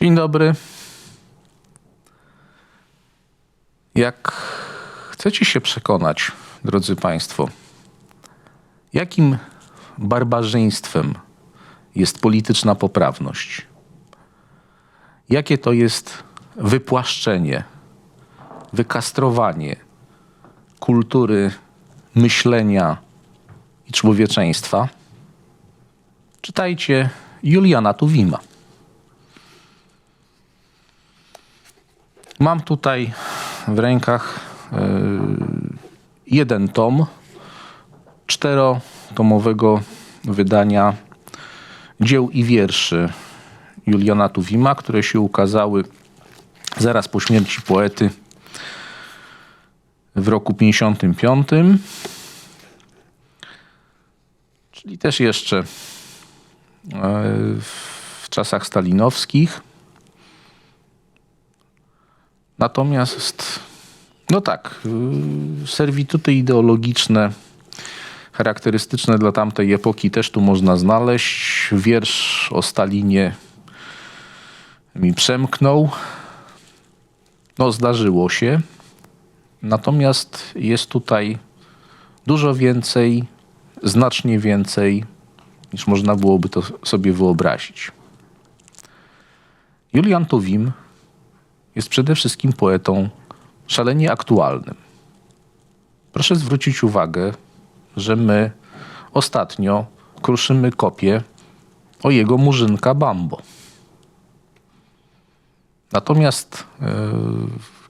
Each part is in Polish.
Dzień dobry. Jak chcecie się przekonać, drodzy Państwo, jakim barbarzyństwem jest polityczna poprawność, jakie to jest wypłaszczenie, wykastrowanie kultury myślenia i człowieczeństwa, czytajcie Juliana Tuwima. Mam tutaj w rękach yy, jeden tom czterotomowego wydania dzieł i wierszy Juliana Tuwima, które się ukazały zaraz po śmierci poety w roku 55, czyli też jeszcze e, w czasach stalinowskich. Natomiast, no tak, y, serwituty ideologiczne charakterystyczne dla tamtej epoki też tu można znaleźć. Wiersz o Stalinie mi przemknął. No, zdarzyło się. Natomiast jest tutaj dużo więcej, znacznie więcej, niż można byłoby to sobie wyobrazić. Julian Tuwim jest przede wszystkim poetą szalenie aktualnym. Proszę zwrócić uwagę, że my ostatnio kruszymy kopię o jego murzynka Bambo. Natomiast yy,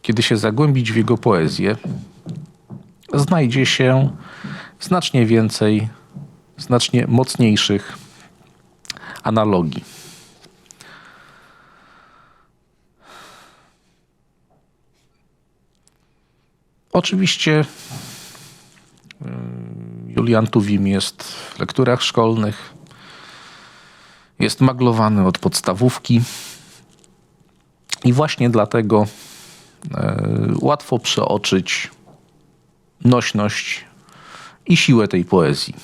kiedy się zagłębić w jego poezję, znajdzie się znacznie więcej, znacznie mocniejszych analogii. Oczywiście Julian Tuwim jest w lekturach szkolnych, jest maglowany od podstawówki i właśnie dlatego łatwo przeoczyć nośność i siłę tej poezji,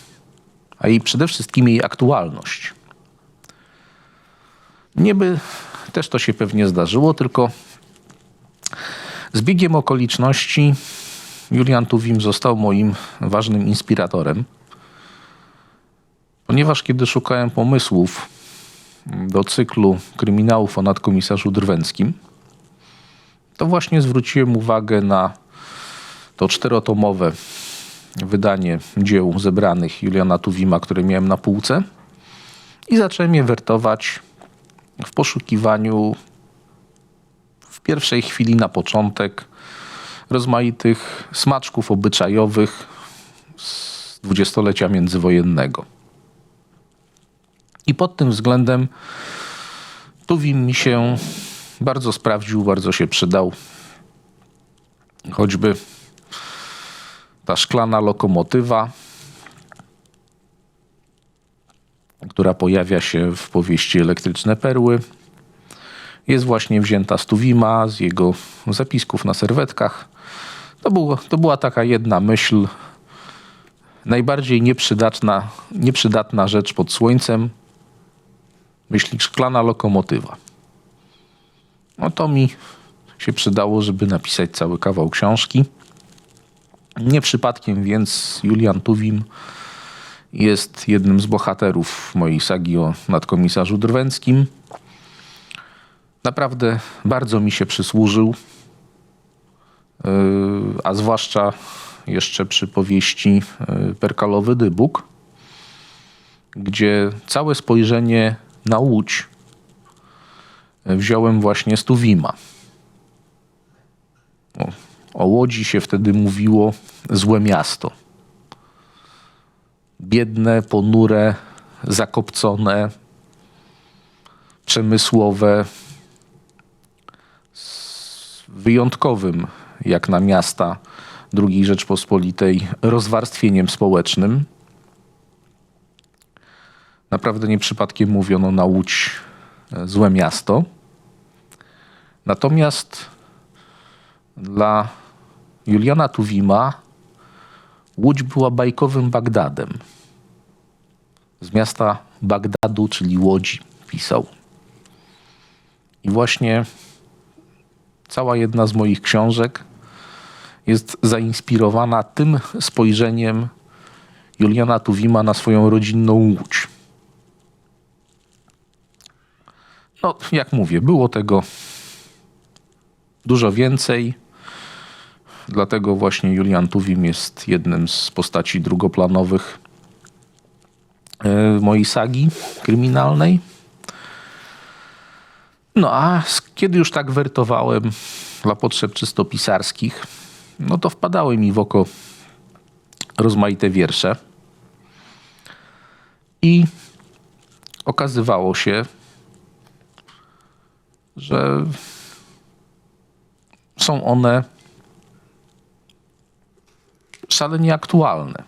a jej przede wszystkim jej aktualność. Nieby też to się pewnie zdarzyło, tylko z biegiem okoliczności Julian Tuwim został moim ważnym inspiratorem, ponieważ kiedy szukałem pomysłów do cyklu kryminałów o nadkomisarzu Drwęckim, to właśnie zwróciłem uwagę na to czterotomowe wydanie dzieł zebranych Juliana Tuwima, które miałem na półce i zacząłem je wertować w poszukiwaniu w pierwszej chwili na początek rozmaitych smaczków obyczajowych z dwudziestolecia międzywojennego. I pod tym względem Tuwim mi się bardzo sprawdził, bardzo się przydał. Choćby ta szklana lokomotywa, która pojawia się w powieści Elektryczne Perły, jest właśnie wzięta z Tuwima, z jego zapisków na serwetkach. To, to była taka jedna myśl, najbardziej nieprzydatna, nieprzydatna rzecz pod słońcem, myśli szklana lokomotywa. No to mi się przydało, żeby napisać cały kawał książki. Nie przypadkiem więc Julian Tuwim jest jednym z bohaterów mojej sagi o nadkomisarzu Drwęckim. Naprawdę bardzo mi się przysłużył, yy, a zwłaszcza jeszcze przy powieści yy, Perkalowy Dybuk, gdzie całe spojrzenie na Łódź wziąłem właśnie z Tuwima. O, o Łodzi się wtedy mówiło złe miasto. Biedne, ponure, zakopcone, przemysłowe, wyjątkowym, jak na miasta II Rzeczpospolitej, rozwarstwieniem społecznym. Naprawdę nie przypadkiem mówiono na Łódź złe miasto. Natomiast dla Juliana Tuwima Łódź była bajkowym Bagdadem. Z miasta Bagdadu, czyli Łodzi, pisał. I właśnie cała jedna z moich książek jest zainspirowana tym spojrzeniem Juliana Tuwima na swoją rodzinną łódź. No, jak mówię, było tego dużo więcej. Dlatego właśnie Julian Tuwim jest jednym z postaci drugoplanowych e, mojej sagi kryminalnej. No a kiedy już tak wertowałem dla potrzeb czysto pisarskich, no to wpadały mi w oko rozmaite wiersze. I okazywało się, że są one szalenie aktualne.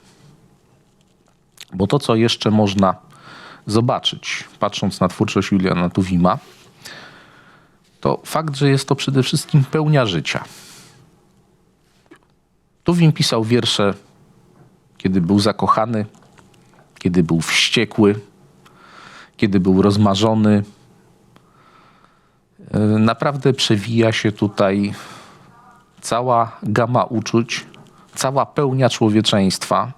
Bo to, co jeszcze można zobaczyć, patrząc na twórczość Juliana Tuwima, to fakt, że jest to przede wszystkim pełnia życia. Tuwim pisał wiersze, kiedy był zakochany, kiedy był wściekły, kiedy był rozmarzony. E, Naprawdę przewija się tutaj cała gama uczuć, cała pełnia człowieczeństwa,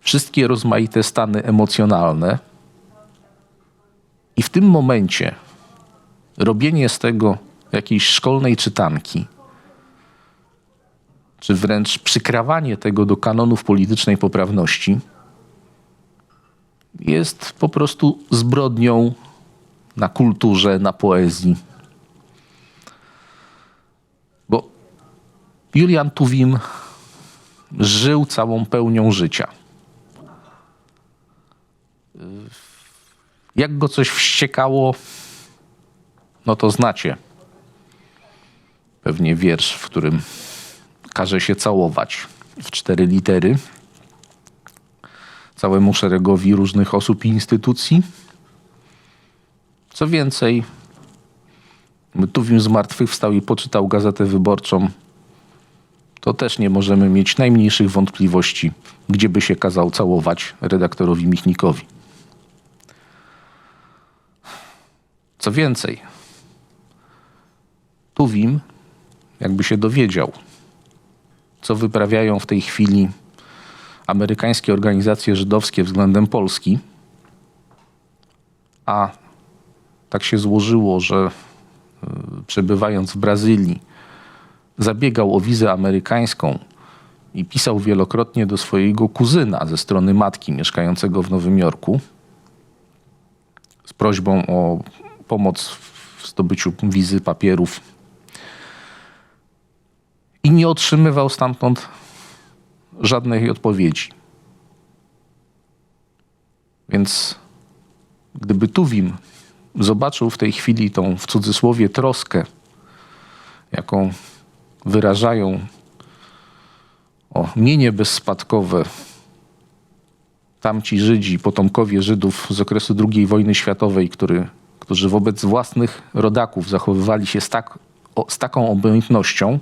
wszystkie rozmaite stany emocjonalne. I w tym momencie robienie z tego jakiejś szkolnej czytanki, czy wręcz przykrawanie tego do kanonów politycznej poprawności, jest po prostu zbrodnią na kulturze, na poezji. Bo Julian Tuwim żył całą pełnią życia. Jak go coś wściekało, no to znacie. Pewnie wiersz, w którym każe się całować w cztery litery całemu szeregowi różnych osób i instytucji. Co więcej, Tuwim zmartwychwstał i poczytał Gazetę Wyborczą, to też nie możemy mieć najmniejszych wątpliwości, gdzie by się kazał całować redaktorowi Michnikowi. Co więcej, Tuwim, jakby się dowiedział, co wyprawiają w tej chwili amerykańskie organizacje żydowskie względem Polski, a tak się złożyło, że y, przebywając w Brazylii zabiegał o wizę amerykańską i pisał wielokrotnie do swojego kuzyna ze strony matki mieszkającego w Nowym Jorku z prośbą o pomoc w zdobyciu wizy, papierów. I nie otrzymywał stamtąd żadnej odpowiedzi. Więc gdyby Tuwim zobaczył w tej chwili tą w cudzysłowie troskę, jaką wyrażają o mienie bezspadkowe tamci Żydzi, potomkowie Żydów z okresu II wojny światowej, który, którzy wobec własnych rodaków zachowywali się z, tak, o, z taką obojętnością,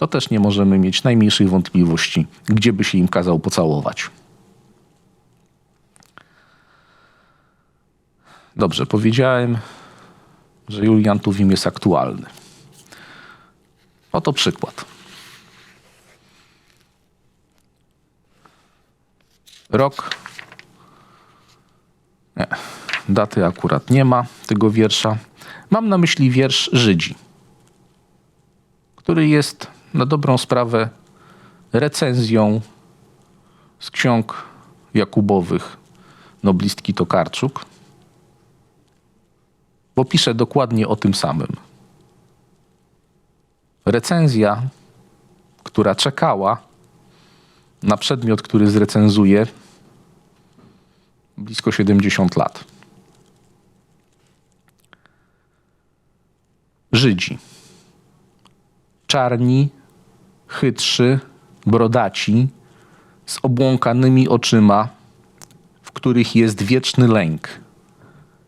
to też nie możemy mieć najmniejszych wątpliwości, gdzie by się im kazał pocałować. Dobrze, powiedziałem, że Julian Tuwim jest aktualny. Oto przykład. Rok. Nie, daty akurat nie ma tego wiersza. Mam na myśli wiersz Żydzi, który jest na dobrą sprawę recenzją z ksiąg Jakubowych noblistki Tokarczuk, bo pisze dokładnie o tym samym. Recenzja, która czekała na przedmiot, który zrecenzuje blisko 70 lat. Żydzi. Czarni, chytrzy, brodaci, z obłąkanymi oczyma, w których jest wieczny lęk,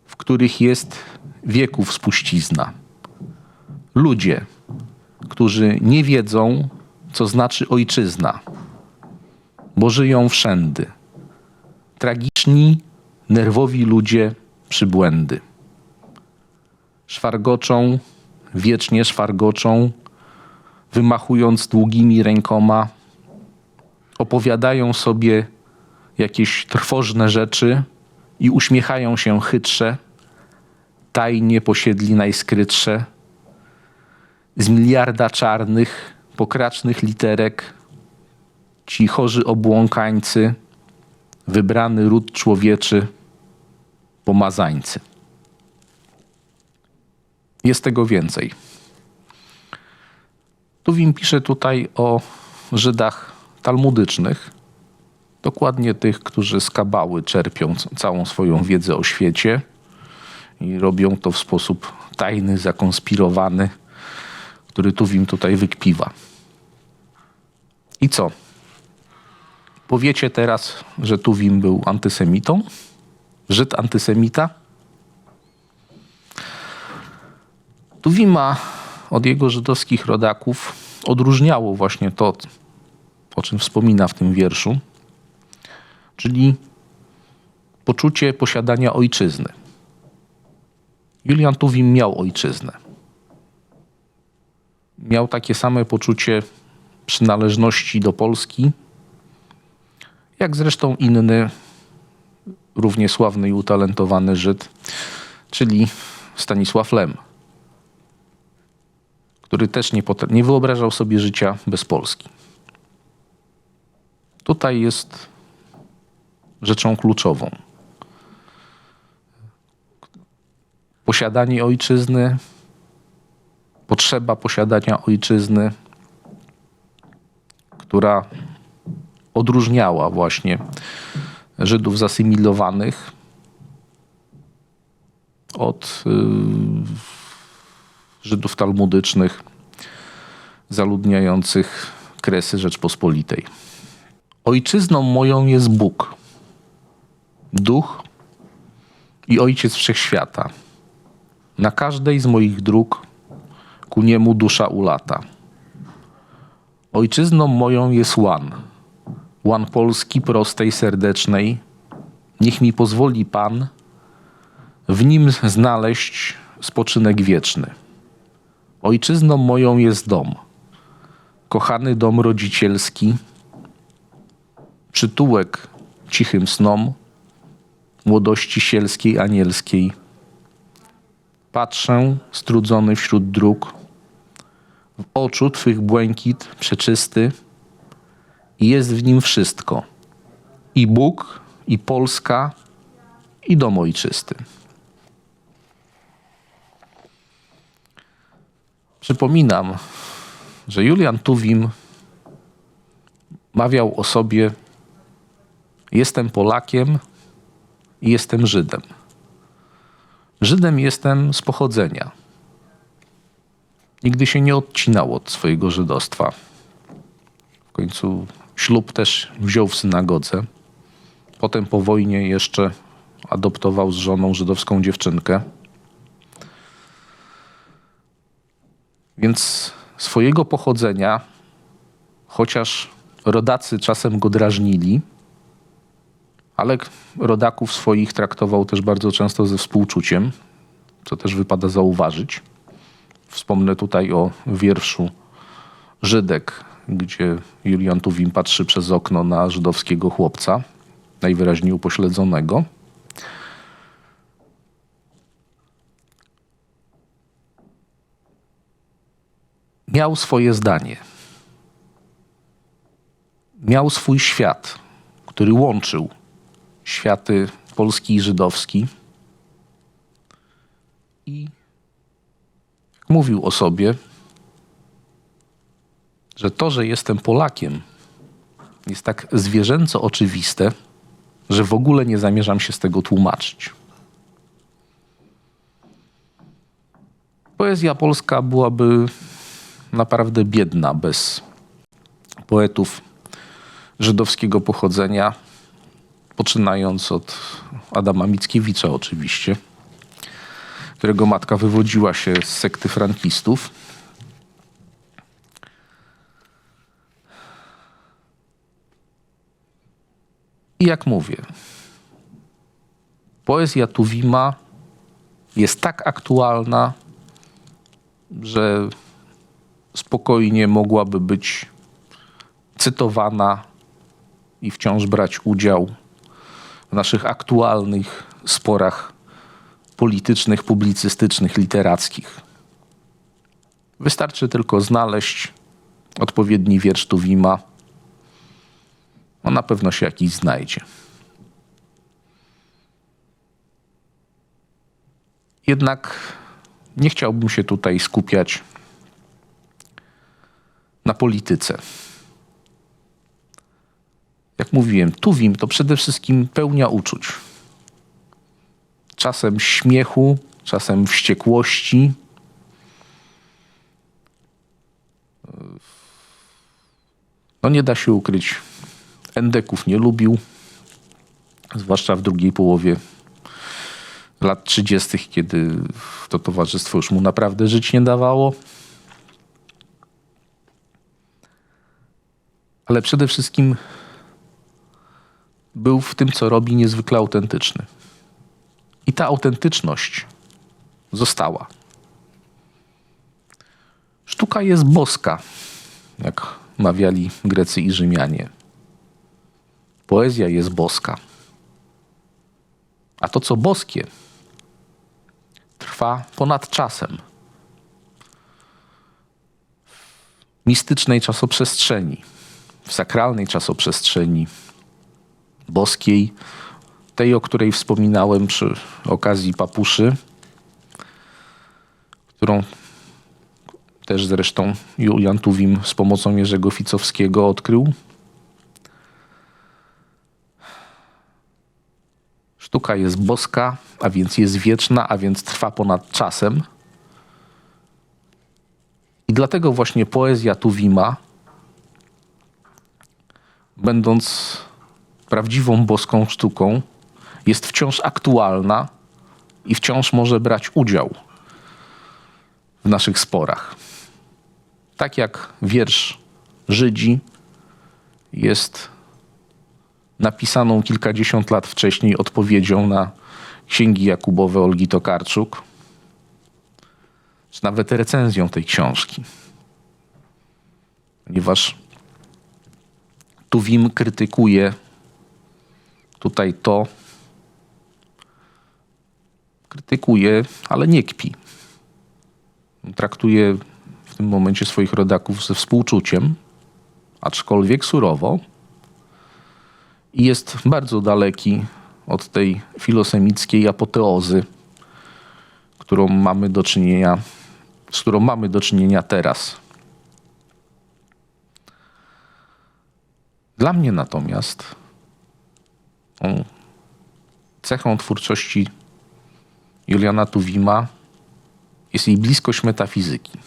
w których jest wieków spuścizna. Ludzie, którzy nie wiedzą, co znaczy ojczyzna, bo żyją wszędy. Tragiczni, nerwowi ludzie przybłędy. szwargoczą, wiecznie szwargoczą, wymachując długimi rękoma, opowiadają sobie jakieś trwożne rzeczy i uśmiechają się chytrze, tajnie posiedli najskrytsze, z miliarda czarnych, pokracznych literek, ci chorzy obłąkańcy, wybrany ród człowieczy, pomazańcy. Jest tego więcej. Tuwim pisze tutaj o Żydach talmudycznych, dokładnie tych, którzy z kabały czerpią całą swoją wiedzę o świecie i robią to w sposób tajny, zakonspirowany, który Tuwim tutaj wykpiwa. I co? Powiecie teraz, że Tuwim był antysemitą? Żyd antysemita? Tuwima od jego żydowskich rodaków odróżniało właśnie to, o czym wspomina w tym wierszu, czyli poczucie posiadania ojczyzny. Julian Tuwim miał ojczyznę. Miał takie same poczucie przynależności do Polski, jak zresztą inny, równie sławny i utalentowany Żyd, czyli Stanisław Lem, który też nie, nie wyobrażał sobie życia bez Polski. Tutaj jest rzeczą kluczową. Posiadanie ojczyzny, potrzeba posiadania ojczyzny, która odróżniała właśnie Żydów zasymilowanych od y, Żydów talmudycznych zaludniających kresy Rzeczpospolitej. Ojczyzną moją jest Bóg, Duch i Ojciec Wszechświata. Na każdej z moich dróg ku niemu dusza ulata. Ojczyzną moją jest łan, łan Polski prostej, serdecznej. Niech mi pozwoli Pan w nim znaleźć spoczynek wieczny. Ojczyzną moją jest dom, kochany dom rodzicielski, przytułek cichym snom, młodości sielskiej, anielskiej. Patrzę, strudzony wśród dróg, w oczu Twych błękit przeczysty i jest w nim wszystko. I Bóg, i Polska, i dom ojczysty. Przypominam, że Julian Tuwim mawiał o sobie: Jestem Polakiem i jestem Żydem. Żydem jestem z pochodzenia. Nigdy się nie odcinał od swojego żydostwa. W końcu ślub też wziął w synagodze. Potem po wojnie jeszcze adoptował z żoną żydowską dziewczynkę. Więc swojego pochodzenia, chociaż rodacy czasem go drażnili, ale rodaków swoich traktował też bardzo często ze współczuciem, co też wypada zauważyć. Wspomnę tutaj o wierszu Żydek, gdzie Julian Tuwim patrzy przez okno na żydowskiego chłopca, najwyraźniej upośledzonego. Miał swoje zdanie. Miał swój świat, który łączył światy polski i żydowski. I mówił o sobie, że to, że jestem Polakiem, jest tak zwierzęco oczywiste, że w ogóle nie zamierzam się z tego tłumaczyć. Poezja polska byłaby naprawdę biedna bez poetów żydowskiego pochodzenia, poczynając od Adama Mickiewicza oczywiście, którego matka wywodziła się z sekty frankistów. I jak mówię, poezja Tuwima jest tak aktualna, że spokojnie mogłaby być cytowana i wciąż brać udział w naszych aktualnych sporach politycznych, publicystycznych, literackich. Wystarczy tylko znaleźć odpowiedni wiersz Tuwima. No na pewno się jakiś znajdzie. Jednak nie chciałbym się tutaj skupiać polityce. Jak mówiłem, Tuwim to przede wszystkim pełnia uczuć. Czasem śmiechu, czasem wściekłości. No nie da się ukryć. Endeków nie lubił, zwłaszcza w drugiej połowie lat 30., kiedy to towarzystwo już mu naprawdę żyć nie dawało. Ale przede wszystkim był w tym, co robi, niezwykle autentyczny. I ta autentyczność została. Sztuka jest boska, jak mawiali Grecy i Rzymianie. Poezja jest boska. A to, co boskie, trwa ponad czasem. W mistycznej czasoprzestrzeni, w sakralnej czasoprzestrzeni boskiej, tej, o której wspominałem przy okazji papuszy, którą też zresztą Julian Tuwim z pomocą Jerzego Ficowskiego odkrył. Sztuka jest boska, a więc jest wieczna, a więc trwa ponad czasem. I dlatego właśnie poezja Tuwima, będąc prawdziwą boską sztuką, jest wciąż aktualna i wciąż może brać udział w naszych sporach. Tak jak wiersz Żydzi jest napisaną kilkadziesiąt lat wcześniej odpowiedzią na księgi Jakubowe Olgi Tokarczuk, czy nawet recenzją tej książki. Ponieważ Tuwim krytykuje tutaj to, krytykuje, ale nie kpi. Traktuje w tym momencie swoich rodaków ze współczuciem, aczkolwiek surowo i jest bardzo daleki od tej filosemickiej apoteozy, którą mamy do czynienia, z którą mamy do czynienia teraz. Dla mnie natomiast cechą twórczości Juliana Tuwima jest jej bliskość metafizyki.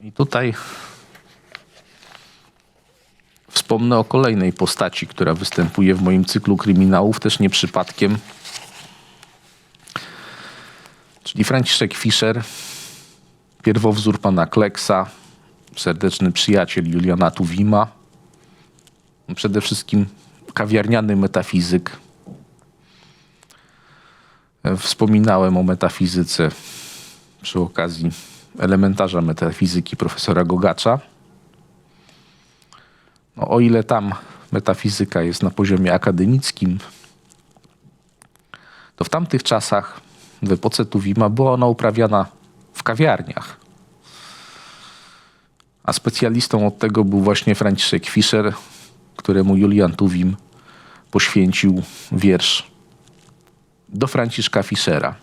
I tutaj Wspomnę o kolejnej postaci, która występuje w moim cyklu kryminałów, też nie przypadkiem. Czyli Franciszek Fischer, pierwowzór pana Kleksa, serdeczny przyjaciel Juliana Tuwima, przede wszystkim kawiarniany metafizyk. Wspominałem o metafizyce przy okazji elementarza metafizyki profesora Gogacza. No, o ile tam metafizyka jest na poziomie akademickim, to w tamtych czasach, w epoce Tuwima, była ona uprawiana w kawiarniach. A specjalistą od tego był właśnie Franciszek Fischer, któremu Julian Tuwim poświęcił wiersz do Franciszka Fischera.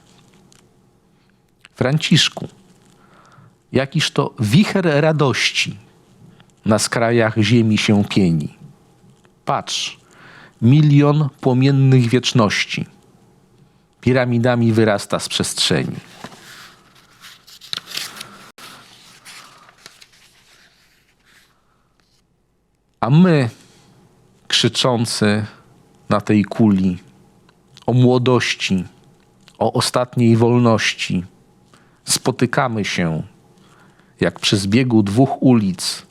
Franciszku, jakiż to wicher radości na skrajach ziemi się pieni. Patrz, milion płomiennych wieczności piramidami wyrasta z przestrzeni. A my, krzyczący na tej kuli o młodości, o ostatniej wolności, spotykamy się jak przy zbiegu dwóch ulic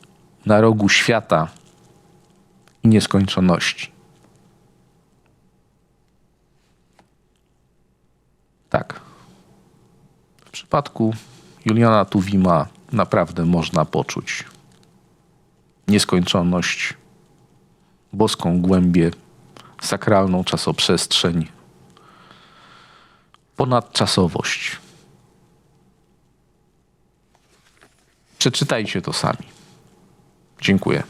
na rogu świata i nieskończoności. Tak. W przypadku Juliana Tuwima naprawdę można poczuć nieskończoność, boską głębię, sakralną czasoprzestrzeń, ponadczasowość. Przeczytajcie to sami. Dziękuję.